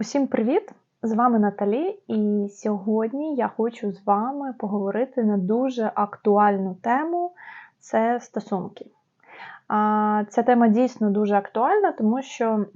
Усім привіт! З вами Наталі, і сьогодні я хочу з вами поговорити на дуже актуальну тему це стосунки. Ця тема дійсно дуже актуальна, тому що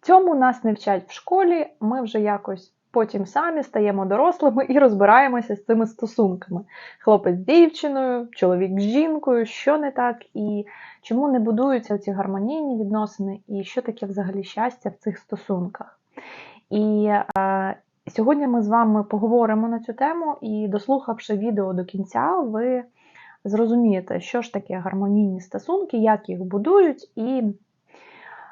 цьому нас не вчать в школі, ми вже якось потім самі стаємо дорослими і розбираємося з цими стосунками. Хлопець з дівчиною, чоловік з жінкою, що не так, і чому не будуються ці гармонійні відносини, і що таке взагалі щастя в цих стосунках. І е, сьогодні ми з вами поговоримо на цю тему, і дослухавши відео до кінця, ви зрозумієте, що ж таке гармонійні стосунки, як їх будують, і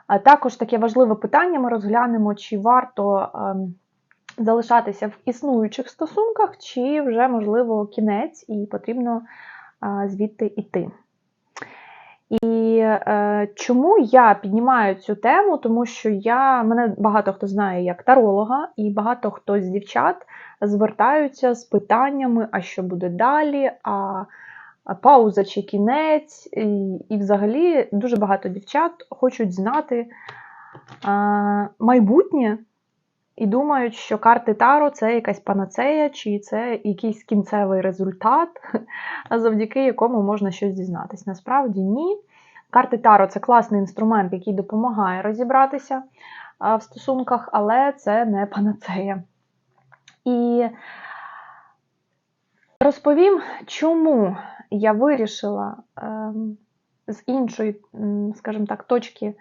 е, також таке важливе питання ми розглянемо, чи варто е, залишатися в існуючих стосунках, чи вже, можливо, кінець, і потрібно е, звідти йти. І е, чому я піднімаю цю тему? Тому що я мене багато хто знає як таролога, і багато хто з дівчат звертаються з питаннями, а що буде далі, а, а пауза чи кінець. І, і взагалі дуже багато дівчат хочуть знати а, майбутнє. І думають, що карти Таро це якась панацея, чи це якийсь кінцевий результат, завдяки якому можна щось дізнатись. Насправді ні. Карти Таро це класний інструмент, який допомагає розібратися в стосунках, але це не панацея. І розповім, чому я вирішила ем, з іншої, скажімо так, точки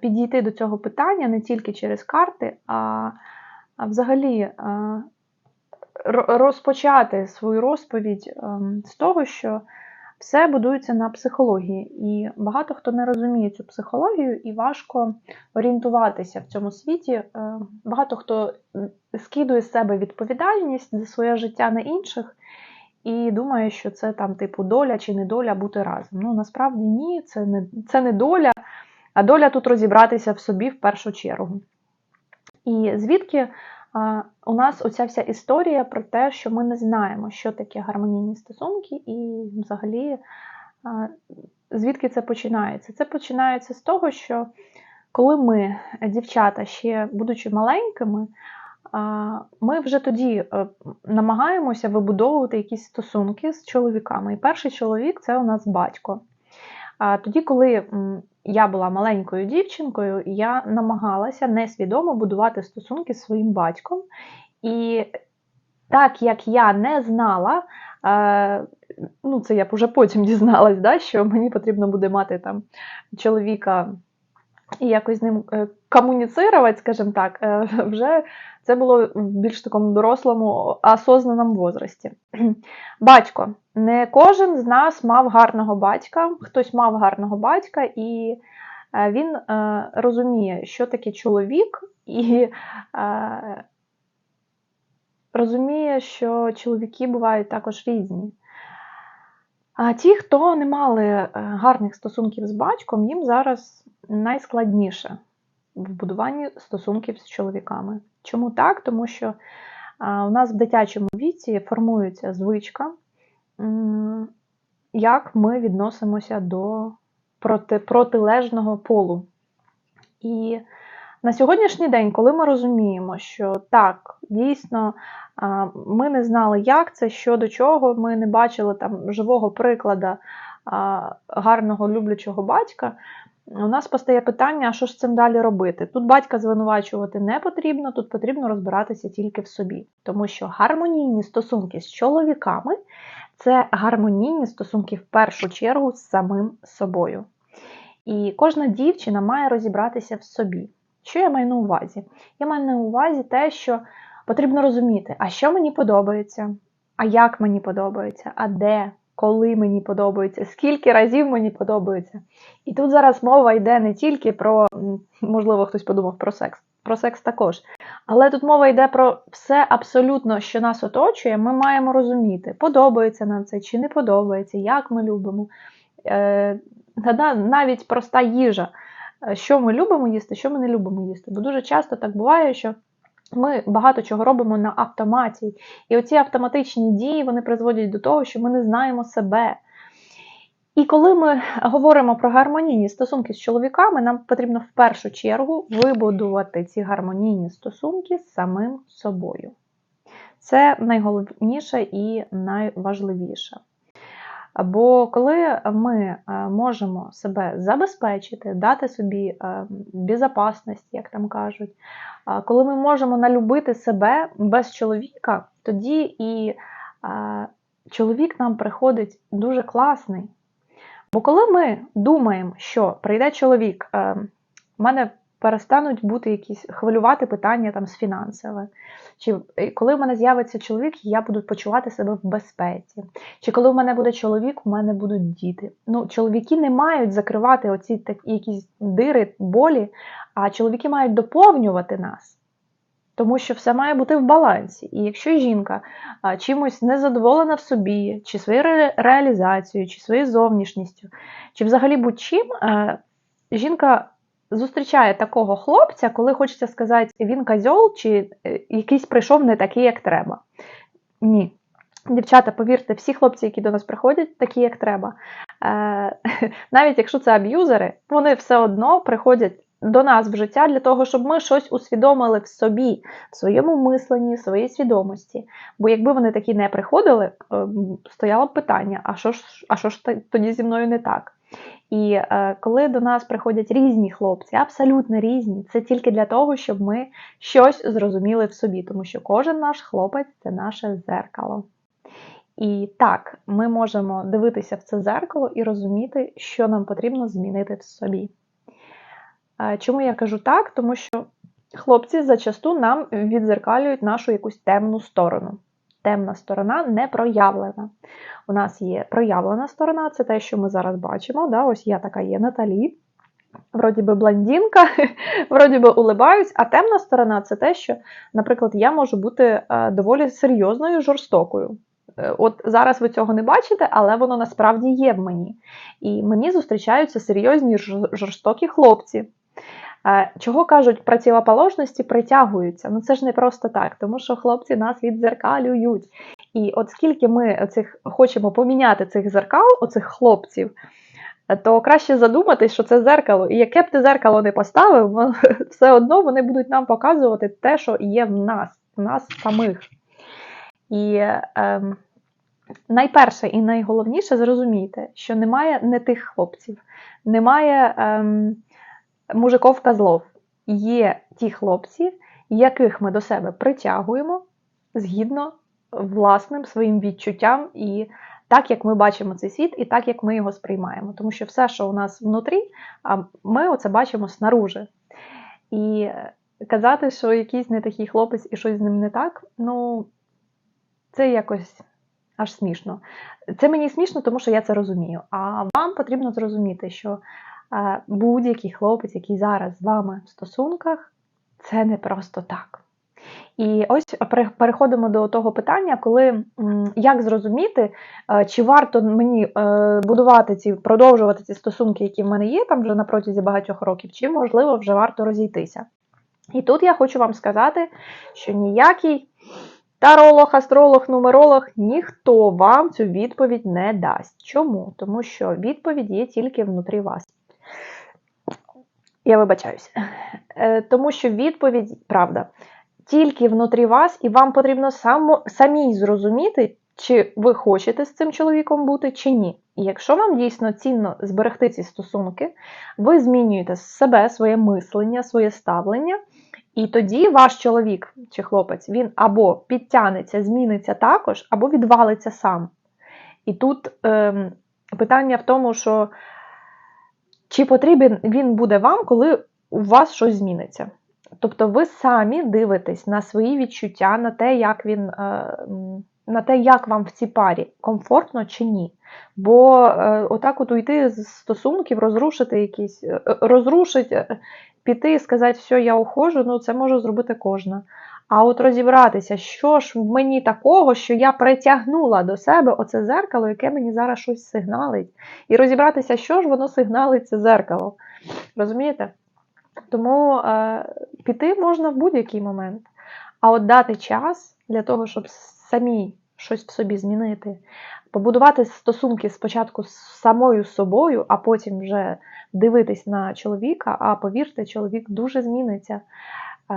підійти до цього питання не тільки через карти, а взагалі розпочати свою розповідь ем, з того, що все будується на психології, і багато хто не розуміє цю психологію, і важко орієнтуватися в цьому світі. Е, багато хто скидує з себе відповідальність за своє життя на інших. І думає, що це там, типу, доля чи не доля бути разом. Ну, насправді ні, це не це не доля, а доля тут розібратися в собі в першу чергу. І звідки у нас оця вся історія про те, що ми не знаємо, що таке гармонійні стосунки, і взагалі, звідки це починається? Це починається з того, що коли ми, дівчата, ще будучи маленькими, ми вже тоді е, намагаємося вибудовувати якісь стосунки з чоловіками. І перший чоловік це у нас батько. Тоді, коли я була маленькою дівчинкою, я намагалася несвідомо будувати стосунки з своїм батьком. І так як я не знала, е, ну це я вже потім дізналась, да, що мені потрібно буде мати там чоловіка і якось з ним е, комуніцирувати, скажімо так, е, вже це було в більш такому дорослому, осознаному возрасті. Батько. Не кожен з нас мав гарного батька, хтось мав гарного батька, і е, він розуміє, що таке чоловік, і розуміє, що чоловіки бувають також різні. А ті, хто не мали гарних стосунків з батьком, їм зараз найскладніше в будуванні стосунків з чоловіками. Чому так? Тому що у нас в дитячому віці формується звичка, як ми відносимося до проти, протилежного полу. І на сьогоднішній день, коли ми розуміємо, що так, дійсно, ми не знали, як це, що до чого, ми не бачили там живого прикладу гарного люблячого батька, у нас постає питання, а що ж цим далі робити? Тут батька звинувачувати не потрібно, тут потрібно розбиратися тільки в собі. Тому що гармонійні стосунки з чоловіками це гармонійні стосунки в першу чергу з самим собою. І кожна дівчина має розібратися в собі. Що я маю на увазі? Я маю на увазі те, що потрібно розуміти, а що мені подобається, а як мені подобається, а де, коли мені подобається, скільки разів мені подобається. І тут зараз мова йде не тільки про, можливо, хтось подумав про секс, про секс також. Але тут мова йде про все абсолютно, що нас оточує, ми маємо розуміти, подобається нам це чи не подобається, як ми любимо. Е, навіть проста їжа, що ми любимо їсти, що ми не любимо їсти. Бо дуже часто так буває, що ми багато чого робимо на автоматі. І оці автоматичні дії вони призводять до того, що ми не знаємо себе. І коли ми говоримо про гармонійні стосунки з чоловіками, нам потрібно в першу чергу вибудувати ці гармонійні стосунки з самим собою. Це найголовніше і найважливіше. Бо коли ми е, можемо себе забезпечити, дати собі е, безпечність, як там кажуть, коли ми можемо налюбити себе без чоловіка, тоді і е, чоловік нам приходить дуже класний. Бо коли ми думаємо, що прийде чоловік, в мене перестануть бути якісь хвилювати питання там з фінансами. Чи е, коли в мене з'явиться чоловік, я буду почувати себе в безпеці. Чи коли в мене буде чоловік, у мене будуть діти. Ну, чоловіки не мають закривати оці такі якісь дири, болі, а чоловіки мають доповнювати нас. Тому що все має бути в балансі. І якщо жінка чимось незадоволена в собі, чи своєю реалізацією, чи своєю зовнішністю, чи взагалі будь-чим, жінка зустрічає такого хлопця, коли хочеться сказати, він козьол, чи е, якийсь прийшов не такий, як треба. Ні. Дівчата, повірте, всі хлопці, які до нас приходять, такі, як треба. Е, Навіть якщо це аб'юзери, вони все одно приходять до нас в життя для того, щоб ми щось усвідомили в собі, в своєму мисленні, в своїй свідомості. Бо якби вони такі не приходили, е, стояло б питання: а що ж, а що ж тоді зі мною не так? І е, коли до нас приходять різні хлопці, абсолютно різні, це тільки для того, щоб ми щось зрозуміли в собі, тому що кожен наш хлопець це наше зеркало. І так, ми можемо дивитися в це зеркало і розуміти, що нам потрібно змінити в собі. Е, чому я кажу так? Тому що хлопці зачасту нам відзеркалюють нашу якусь темну сторону темна сторона не проявлена. У нас є проявлена сторона, це те, що ми зараз бачимо. Да? Ось я така є Наталі. Вроді би блондинка, вроді би улибаюсь, а темна сторона це те, що, наприклад, я можу бути е, доволі серйозною, жорстокою. Е, от зараз ви цього не бачите, але воно насправді є в мені. І мені зустрічаються серйозні жорстокі хлопці. Чого кажуть противоположності притягуються? Ну це ж не просто так, тому що хлопці нас відзеркалюють. І от скільки ми цих хочемо поміняти цих зеркал, оцих хлопців, то краще задуматись, що це зеркало. І яке б ти зеркало не поставив, все одно вони будуть нам показувати те, що є в нас, в нас самих. І е, найперше і найголовніше зрозумійте, що немає не тих хлопців, немає. Е, мужиков козлов є ті хлопці, яких ми до себе притягуємо згідно власним своїм відчуттям і так, як ми бачимо цей світ, і так, як ми його сприймаємо. Тому що все, що у нас внутрі, ми оце бачимо снаружи. І казати, що якийсь не такий хлопець і щось з ним не так, ну це якось аж смішно. Це мені смішно, тому що я це розумію. А вам потрібно зрозуміти, що будь-який хлопець, який зараз з вами в стосунках, це не просто так. І ось переходимо до того питання, коли як зрозуміти, е, чи варто мені е, будувати ці, продовжувати ці стосунки, які в мене є там вже на протязі багатьох років, чи можливо вже варто розійтися. І тут я хочу вам сказати, що ніякий таролог, астролог, нумеролог ніхто вам цю відповідь не дасть. Чому? Тому що відповідь є тільки внутрі вас. Я вибачаюся. Е, тому що відповідь, правда, тільки внутрі вас, і вам потрібно само, самій зрозуміти, чи ви хочете з цим чоловіком бути, чи ні. І якщо вам дійсно цінно зберегти ці стосунки, ви змінюєте себе, своє мислення, своє ставлення, і тоді ваш чоловік чи хлопець він або підтягнеться, зміниться також, або відвалиться сам. І тут ем, питання в тому, що чи потрібен він буде вам, коли у вас щось зміниться? Тобто ви самі дивитесь на свої відчуття, на те, як він, е, на те, як вам в цій парі, комфортно чи ні. Бо е, отак от уйти з стосунків, розрушити якісь, е, розрушити, піти і сказати, все, я ухожу, ну це може зробити кожна. А от розібратися, що ж в мені такого, що я притягнула до себе оце зеркало, яке мені зараз щось сигналить. І розібратися, що ж воно сигналить це зеркало. Розумієте? Тому е, піти можна в будь-який момент. А от дати час для того, щоб самі щось в собі змінити, побудувати стосунки спочатку з самою собою, а потім вже дивитись на чоловіка. А повірте, чоловік дуже зміниться.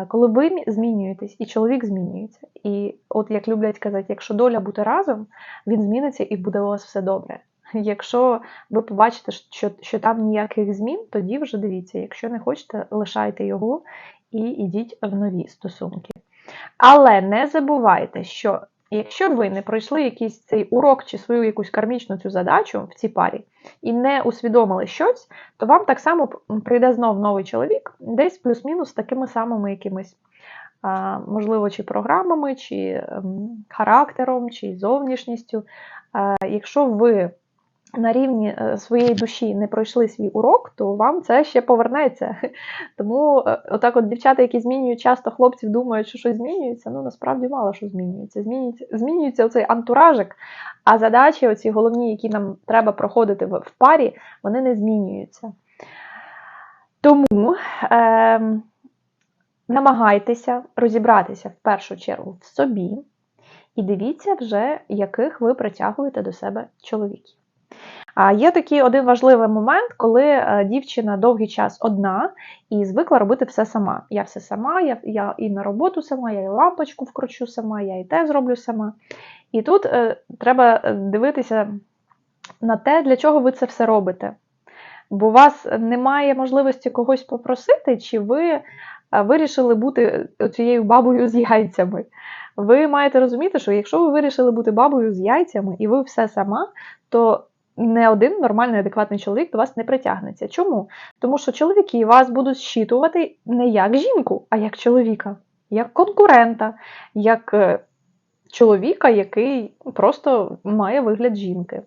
Коли ви змінюєтесь, і чоловік змінюється. І от як люблять казати, якщо доля бути разом, він зміниться і буде у вас все добре. Якщо ви побачите, що, що там ніяких змін, тоді вже дивіться. Якщо не хочете, лишайте його і йдіть в нові стосунки. Але не забувайте, що якщо ви не пройшли якийсь цей урок чи свою якусь кармічну цю задачу в цій парі і не усвідомили щось, то вам так само прийде знов новий чоловік, десь плюс-мінус такими самими якимись, можливо, чи програмами, чи ем, характером, чи зовнішністю. Якщо ви на рівні е, своєї душі не пройшли свій урок, то вам це ще повернеться. Тому е, отак от дівчата, які змінюють часто хлопців, думають, що щось змінюється. Ну насправді мало що змінюється. Змінюється, змінюється оцей антуражик, а задачі, оці головні, які нам треба проходити в, парі, вони не змінюються. Тому е, намагайтеся розібратися в першу чергу в собі і дивіться вже, яких ви притягуєте до себе чоловіків. А є такий один важливий момент, коли е, дівчина довгий час одна і звикла робити все сама. Я все сама, я, я і на роботу сама, я і лампочку вкручу сама, я і те зроблю сама. І тут е, треба дивитися на те, для чого ви це все робите. Бо у вас немає можливості когось попросити, чи ви е, вирішили бути цією бабою з яйцями. Ви маєте розуміти, що якщо ви вирішили бути бабою з яйцями і ви все сама, то не один нормальний, адекватний чоловік до вас не притягнеться. Чому? Тому що чоловіки вас будуть щитувати не як жінку, а як чоловіка, як конкурента, як е, чоловіка, який просто має вигляд жінки.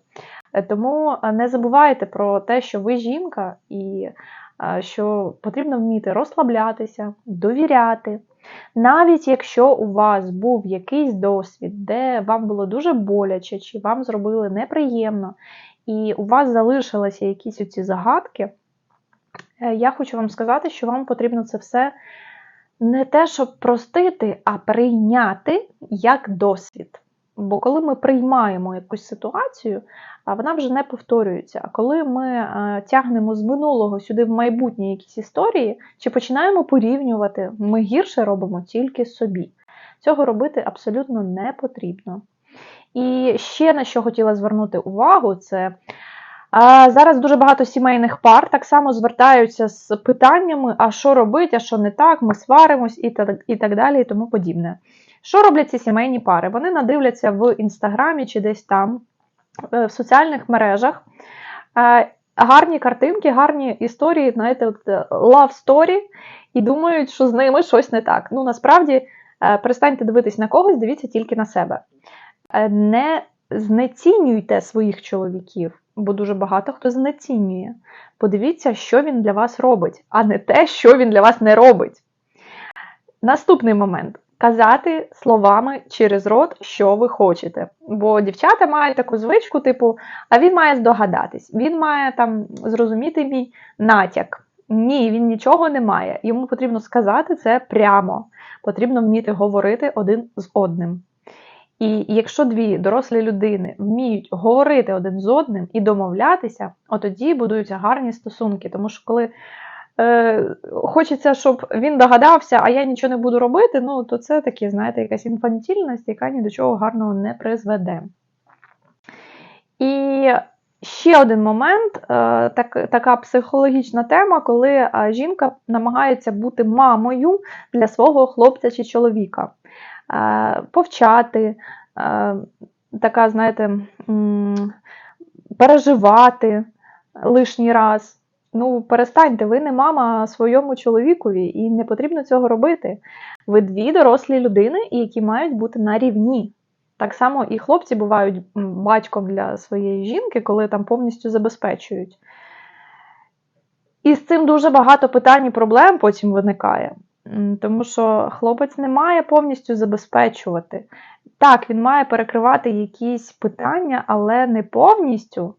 Е, Тому е, не забувайте про те, що ви жінка, і що потрібно вміти розслаблятися, довіряти. Навіть якщо у вас був якийсь досвід, де вам було дуже боляче, чи вам зробили неприємно, і у вас залишилися якісь оці загадки, е, я хочу вам сказати, що вам потрібно це все не те, щоб простити, а прийняти як досвід. Бо коли ми приймаємо якусь ситуацію, вона вже не повторюється. А коли ми е, тягнемо з минулого сюди в майбутнє якісь історії, чи починаємо порівнювати, ми гірше робимо тільки собі. Цього робити абсолютно не потрібно. І ще на що хотіла звернути увагу, це а, зараз дуже багато сімейних пар так само звертаються з питаннями, а що робити, а що не так, ми сваримось і так, і так далі, і тому подібне. Що роблять ці сімейні пари? Вони надивляться в інстаграмі чи десь там, е, в соціальних мережах. Гарні картинки, гарні історії, знаєте, от е, love story, і думають, що з ними щось не так. Ну, насправді, е, перестаньте дивитись на когось, дивіться тільки на себе. Е, Не знецінюйте своїх чоловіків, бо дуже багато хто знецінює. Подивіться, що він для вас робить, а не те, що він для вас не робить. Наступний момент. Казати словами через рот, що ви хочете. Бо дівчата мають таку звичку, типу, а він має здогадатись, він має там зрозуміти мій натяк. Ні, він нічого не має. Йому потрібно сказати це прямо. Потрібно вміти говорити один з одним. І якщо дві дорослі людини вміють говорити один з одним і домовлятися, тоді будуються гарні стосунки. Тому що коли е, хочеться, щоб він догадався, а я нічого не буду робити, ну то це таке, знаєте, якась інфантільність, яка ні до чого гарного не призведе. І ще один момент, е, так, така психологічна тема, коли е, жінка намагається бути мамою для свого хлопця чи чоловіка. Повчати, така, знаєте, переживати лишній раз. Ну, перестаньте, ви не мама своєму чоловікові, і не потрібно цього робити. Ви дві дорослі людини, які мають бути на рівні. Так само і хлопці бувають батьком для своєї жінки, коли там повністю забезпечують. І з цим дуже багато питань і проблем потім виникає. Тому що хлопець не має повністю забезпечувати. Так, він має перекривати якісь питання, але не повністю.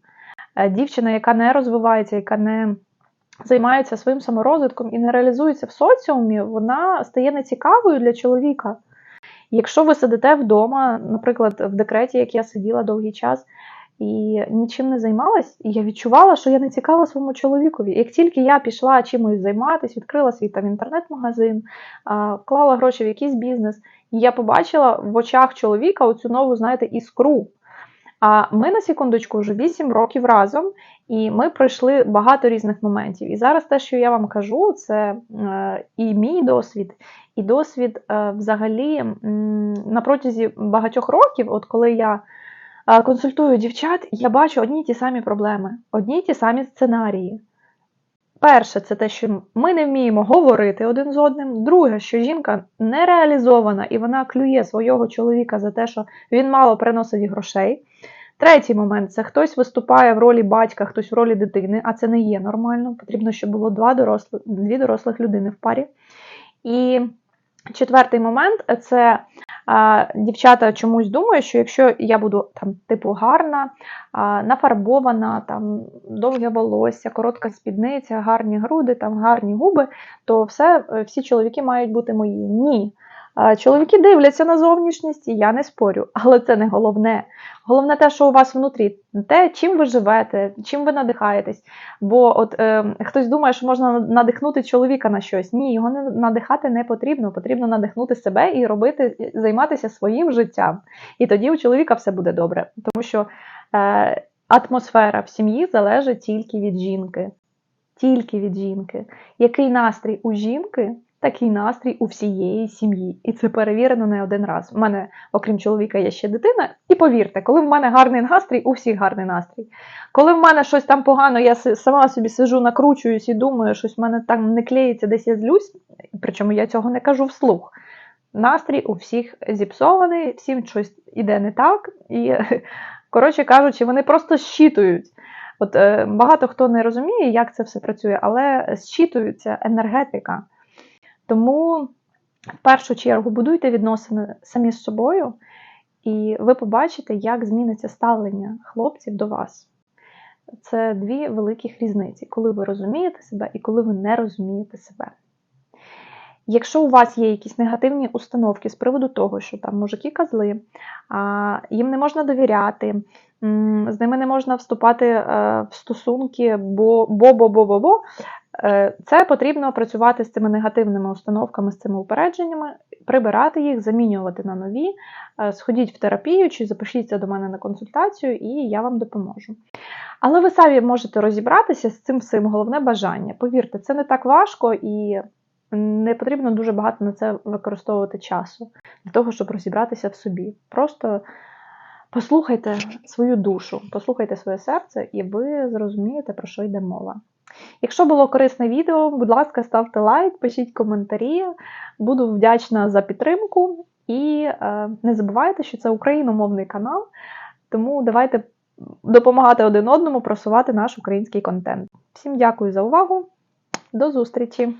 Е, Дівчина, яка не розвивається, яка не займається своїм саморозвитком і не реалізується в соціумі, вона стає нецікавою для чоловіка. Якщо ви сидите вдома, наприклад, в декреті, як я сиділа довгий час, і нічим не займалась, і я відчувала, що я не цікава своєму чоловікові. Як тільки я пішла чимось займатися, відкрила свій там інтернет-магазин, вклала гроші в якийсь бізнес, і я побачила в очах чоловіка оцю нову, знаєте, іскру. А ми на секундочку вже 8 років разом, і ми пройшли багато різних моментів. І зараз те, що я вам кажу, це е, і мій досвід, і досвід е, взагалі на протязі багатьох років, от коли я консультую дівчат, я бачу одні й ті самі проблеми, одні й ті самі сценарії. Перше, це те, що ми не вміємо говорити один з одним. Друге, що жінка не реалізована і вона клює свого чоловіка за те, що він мало приносить грошей. Третій момент це хтось виступає в ролі батька, хтось в ролі дитини, а це не є нормально. Потрібно, щоб було два дорослих, дві дорослих людини в парі. І четвертий момент це а, дівчата чомусь думають, що якщо я буду там, типу, гарна, а, нафарбована, там, довге волосся, коротка спідниця, гарні груди, там, гарні губи, то все, е, всі чоловіки мають бути мої. Ні. Чоловіки дивляться на зовнішність, і я не спорю, але це не головне. Головне те, що у вас внутрі, те, чим ви живете, чим ви надихаєтесь. Бо от е, хтось думає, що можна надихнути чоловіка на щось. Ні, його не надихати не потрібно. Потрібно надихнути себе і робити, займатися своїм життям. І тоді у чоловіка все буде добре. Тому що е, атмосфера в сім'ї залежить тільки від жінки. Тільки від жінки. Який настрій у жінки? Такий настрій у всієї сім'ї. І це перевірено не один раз. У мене, окрім чоловіка, є ще дитина. І повірте, коли в мене гарний настрій, у всіх гарний настрій. Коли в мене щось там погано, я сама собі сижу, накручуюсь і думаю, щось в мене там не клеїться, десь я злюсь, причому я цього не кажу вслух. Настрій у всіх зіпсований, всім щось іде не так. І, коротше кажучи, вони просто щитують. От е, багато хто не розуміє, як це все працює, але зчитується енергетика. Тому в першу чергу будуйте відносини самі з собою, і ви побачите, як зміниться ставлення хлопців до вас. Це дві великих різниці, коли ви розумієте себе і коли ви не розумієте себе. Якщо у вас є якісь негативні установки з приводу того, що там мужики козли, їм не можна довіряти, з ними не можна вступати е, в стосунки, бо бо-бо-бо-бо-бо, е, це потрібно працювати з цими негативними установками, з цими упередженнями, прибирати їх, замінювати на нові. Е, Сходіть в терапію чи запишіться до мене на консультацію, і я вам допоможу. Але ви самі можете розібратися з цим всім, головне бажання. Повірте, це не так важко і не потрібно дуже багато на це використовувати часу для того, щоб розібратися в собі. Просто послухайте свою душу, послухайте своє серце, і ви зрозумієте, про що йде мова. Якщо було корисне відео, будь ласка, ставте лайк, пишіть коментарі. Буду вдячна за підтримку. І е, не забувайте, що це україномовний канал, тому давайте допомагати один одному просувати наш український контент. Всім дякую за увагу. До зустрічі!